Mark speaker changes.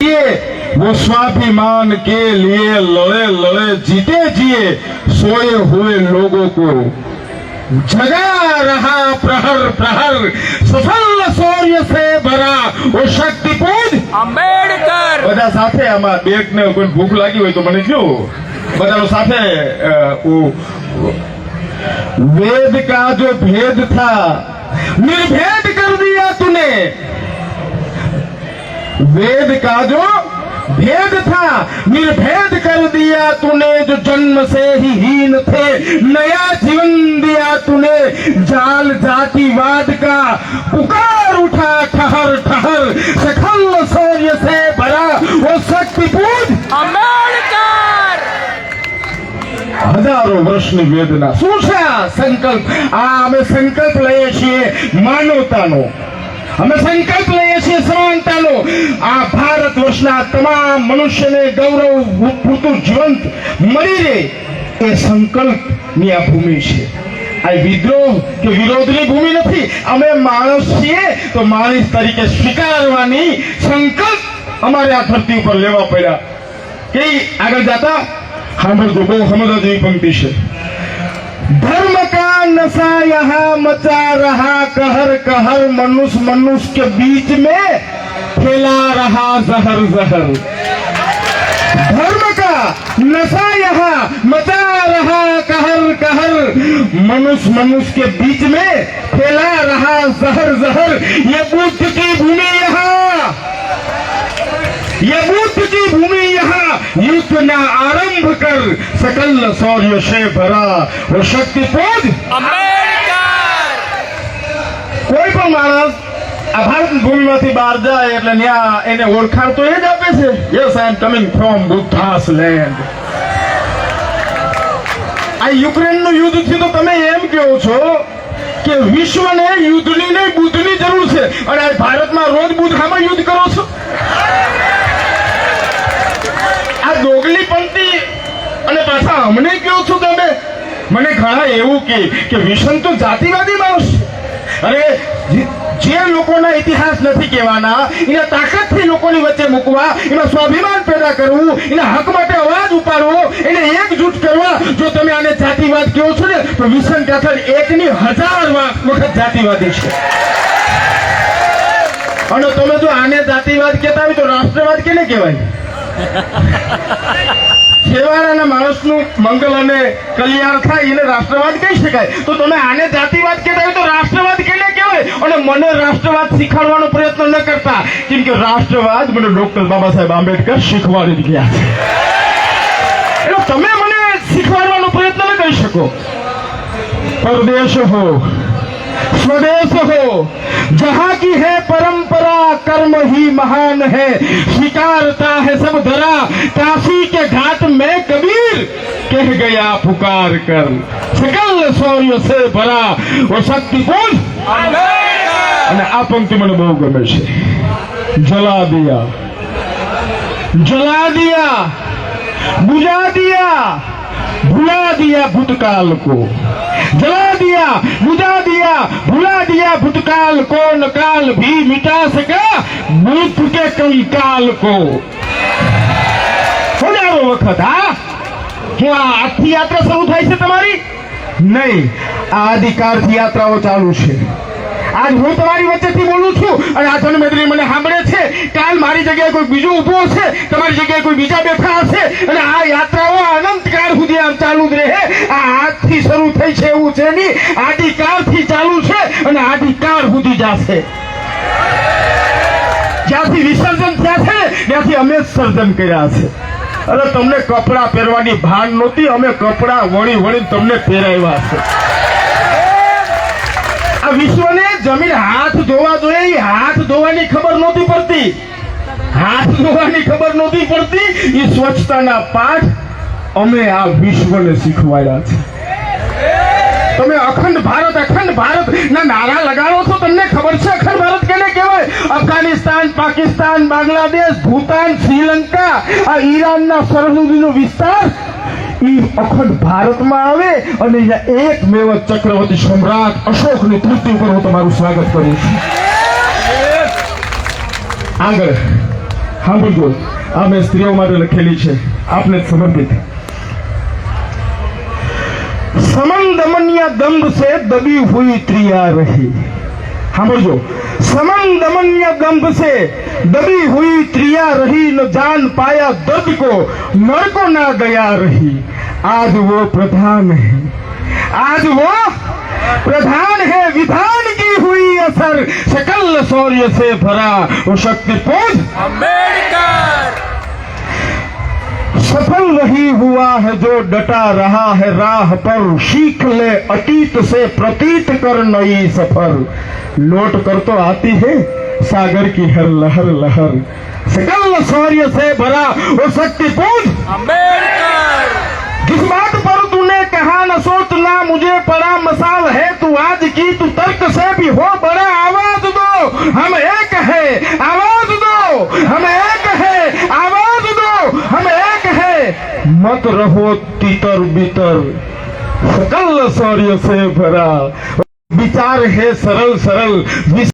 Speaker 1: लिए वो स्वाभिमान के लिए लड़े लड़े जीते जिए सोए हुए लोगों को जगा रहा प्रहर प्रहर सफल शौर्य से भरा वो शक्ति पूज
Speaker 2: આંબેડકર
Speaker 1: બધા સાથે આમાં બેગ ને કોઈ ભૂખ લાગી હોય તો મને કયો બધાનો સાથે અ, ઓ, वेद का जो भेद था निर्भेद कर दिया तूने वेद का जो भेद था निर्भेद कर दिया तूने जो जन्म से ही हीन थे नया जीवन दिया तूने जाल जातिवाद का पुकार उठा ठहर ठहर सखल शौर्य से भरा वो शक्ति पूज
Speaker 2: આંબેડકર
Speaker 1: હજારો વર્ષની વેદના શું છે આ સંકલ્પ આ અમે સંકલ્પ લઈએ છીએ માનવતાનો અમે સંકલ્પ લઈએ છીએ સમાનતાનો આ ભારત વર્ષના તમામ મનુષ્યને ગૌરવ પૂરતું જીવંત મળી રહે એ સંકલ્પની આ ભૂમિ છે આ વિદ્રોહ કે વિરોધની ભૂમિ નથી અમે માણસ છીએ તો માણસ તરીકે સ્વીકારવાની સંકલ્પ અમારે આ ધરતી ઉપર લેવા પડ્યા કઈ આગળ જાતા સાંભળજો બહુ સમજવા જેવી પંક્તિ છે धर्म का नशा यहाँ मचा रहा कहर कहर मनुष्य मनुष्य के बीच में खिला रहा जहर जहर। धर्म का नशा यहाँ मचा रहा कहर कहर। मनुष्य मनुष्य के बीच में खिला रहा जहर जहर। ये बुद्ध की भूमि यहाँ। ये बुद्ध की भूमि यहाँ। युद्ध न आरंभ कर सकल सौर्य से भरा। वो शक्ति
Speaker 2: पोध
Speaker 1: कोई पर महाराज? આ યુદ્ધથી તો તમે એમ જરૂર છે. અને ભારતમાં રોજ બુદ્ધ ખામાં યુદ્ધ કરો છો? આ દોગલી પંક્તિ, અને પાછા અમને કહો છો તમે? મને ઘણા એવું કે વિશન તો જાતિવાદી માણસ. અરે જે- લોકોના ઇતિહાસ નથી કહેવાના, એને તાકાતથી લોકોની વચ્ચે મૂકવા એનો સ્વાભિમાન પેદા કરવું, એના હક માટે અવાજ ઉપાડવો, એને એકજૂટ કરવા, જો તમે આને જાતિવાદ કહો છો ને, તો વિષમ કેથલ એકની હજાર વખત જાતિવાદી છે. અને તમે જો આને જાતિવાદ કહેતા હોય તો રાષ્ટ્રવાદ કેને કહેવાય? છેવાડાના માણસનું મંગલ અને કલ્યાણ થાય એને રાષ્ટ્રવાદ કહી શકાય. તો તમે આને જાતિવાદ કહેતા હોય તો મને રાષ્ટ્રવાદ શીખવાડવાનો પ્રયત્ન ન કરતા કેમ કે રાષ્ટ્રવાદ મને ડોક્ટર બાબા સાહેબ આંબેડકર શીખવાડી જ ગયા છે એટલે તમે મને શીખવાડવાનો પ્રયત્ન ન કરી શકો પરદેશ હો स्वदेश हो जहाँ की है परंपरा कर्म ही महान है स्वीकारता है सब धरा काशी के घाट में कबीर कह गया पुकार कर सकल शौर्य से भरा वो शक्ति पुंज
Speaker 2: આંબેડકર
Speaker 1: અને આ પંક્તિ મને બહુ ગમે છે. જલા જલાદિયા. જલાદિયા. બુજાદિયા ભૂલા દિયા ભૂતકાલ કો જલા દિયા બુજા દિયા ભૂલા દિયા ભૂતકાલ કો? નકાલ ભી મિટા સકા બુદ્ધ કે કંકાલ કો થોડાનો વખત, હા? કે આ આખી યાત્રા શરૂ થાય છે તમારી? નહીં. આ અધિકારથી યાત્રાઓ ચાલુ છે. આજ હું તમારી વચ્ચેથી બોલું છું અને આ જનમેદની મને સાંભળે છે કાલ મારી જગ્યાએ કોઈ બીજો ઊભો હશે તમારી જગ્યાએ કોઈ બીજા બેઠા હશે અને આ યાત્રાઓ અનંતકાળ સુધી આમ ચાલુ જ રહે. આ આજથી શરૂ થઈ છે એવું છે નહીં, આદિકાળથી ચાલુ છે અને આદિકાળ સુધી જશે. જ્યાંથી વિસર્જન થયા છે, ત્યાંથી અમે સર્જન કર્યા છે. અરે, તમને કપડાં પહેરવાની ભાન નહોતી, અમે કપડાં વળી વળી તમને પહેરાવ્યા છે. આ વિશ્વને જમીન હાથ ધોવા જોઈએ હાથ ધોવાની ખબર નહોતી પડતી. હાથ ધોવાની ખબર નહોતી પડતી એ સ્વચ્છતાના પાઠ અમે આ વિશ્વને શીખવાડ્યા છે. તમે અખંડ ભારત અખંડ ભારત ના નારા લગાડો છો, તમને ખબર છે અખંડ ભારત કેને કહેવાય? અફઘાનિસ્તાન, પાકિસ્તાન, બાંગ્લાદેશ, ભૂતાન, શ્રીલંકા, આ ઈરાનના સરહદીનો વિસ્તાર ઈ અખંડ ભારતમાં આવે અને અહીંયા એક મેવ ચક્રવર્તી સમ્રાટ અશોકની ધરતી ઉપર હું તમારું સ્વાગત કરું છું. આગળ સાંભળજો, આ મેં સ્ત્રીઓ માટે લખેલી છે. આપને સમર્પિત. સમન દમનિયા દંભ સે દબી હુઈ ત્રિયા રહી. સાંભળજો समन दमन्य गंब से दबी हुई त्रिया रही, न जान पाया दर्द को नर को ना गया रही। आज वो प्रधान है। आज वो प्रधान है। विधान की हुई असर सकल शौर्य से भरा वो शक्ति पूज
Speaker 2: अंबेडकर
Speaker 1: सफल वही हुआ है जो डटा रहा है राह पर सीख ले अतीत से प्रतीत कर नई सफ़र। लौट कर तो आती है सागर की हर लहर लहर। सकल शौर्य से भरा वो शक्ति पूज जिस बात पर तूने कहा न सोचना मुझे पड़ा मसाल है तू आज की तू तर्क से भी हो बड़ा आवाज़ दो। हम एक है आवाज़ મત રહો તીતર બીતર. સકલ સૌર્ય સે ભરા. વિચાર હે સરળ સરળ